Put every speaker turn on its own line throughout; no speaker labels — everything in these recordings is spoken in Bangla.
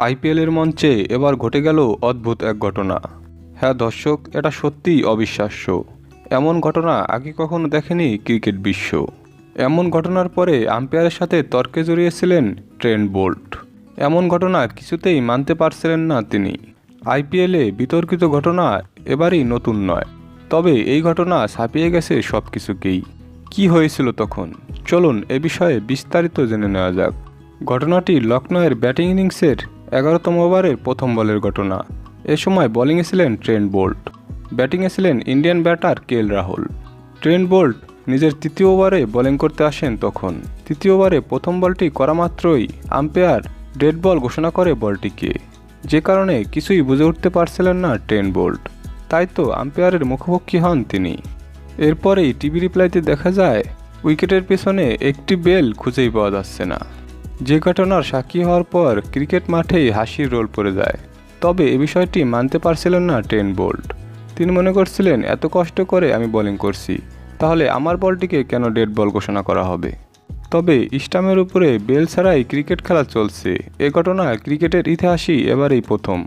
আইপিএলের মঞ্চে এবার ঘটে গেল অদ্ভুত এক ঘটনা। হ্যাঁ দর্শক, এটা সত্যিই অবিশ্বাস্য। এমন ঘটনা আগে কখনো দেখেনি ক্রিকেট বিশ্ব। এমন ঘটনার পরে আম্পায়ারের সাথে তর্কে জড়িয়েছিলেন ট্রেন্ট বোল্ট। এমন ঘটনা কিছুতেই মানতে পারছিলেন না তিনি। আইপিএলে বিতর্কিত ঘটনা এবারই নতুন নয়। তবে এই ঘটনা ছাপিয়ে গেছে সব কিছুকেই কি হয়েছিল তখন? চলুন এ বিষয়ে বিস্তারিত জেনে নেওয়া যাক। ঘটনাটি লখনৌয়ের ব্যাটিং ইনিংসের এগারোতম ওভারের প্রথম বলের ঘটনা। এ সময় বোলিংয়ে ছিলেন ট্রেন্ট বোল্ট ব্যাটিংয়ে ছিলেন Indian batter K L Rahul. Trent Boult নিজের তৃতীয় ওভারে বোলিং করতে আসেন তখন। তৃতীয় ওভারে প্রথম বলটি করা মাত্রই আম্পায়ার ডেড বল ঘোষণা করে বলটিকে। যে কারণে কিছুই বুঝে উঠতে পারছিলেন না ট্রেন্ট বোল্ট। তাই তো আম্পায়ারের মুখোমুখি হন তিনি। এরপরেই টিভি রিপ্লাইতে দেখা যায়, উইকেটের পেছনে একটি বেল খুঁজেই পাওয়া যাচ্ছে না। যে ঘটনার সাক্ষী হওয়ার পর ক্রিকেট মাঠেই হাসির রোল পড়ে যায়। তবে এ বিষয়টি মানতে পারছিলেন না টেন বোল্ট। তিনি মনে করছিলেন, এত কষ্ট করে আমি বোলিং করছি, তাহলে আমার বলটিকে কেন ডেড বল ঘোষণা করা হবে? তবে স্টামের উপরে বেল ছাড়াই ক্রিকেট খেলা চলছে। এ ঘটনা ক্রিকেটের ইতিহাসই এবারেই প্রথম।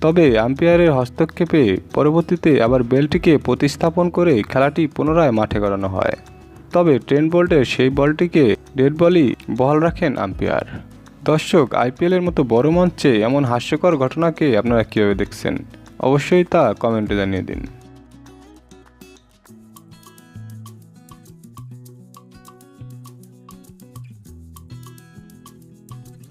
তবে আম্পায়ারের হস্তক্ষেপে পরবর্তীতে আবার বেলটিকে প্রতিস্থাপন করে খেলাটি পুনরায় মাঠে করানো হয়। তবে ট্রেন বোল্টের সেই বলটিকে ডেড বলই বহাল রাখেন আম্পায়ার। দর্শক, আইপিএলের মতো বড় মঞ্চে এমন হাস্যকর ঘটনাকে আপনারা কীভাবে দেখছেন? অবশ্যই তা কমেন্টে জানিয়ে দিন।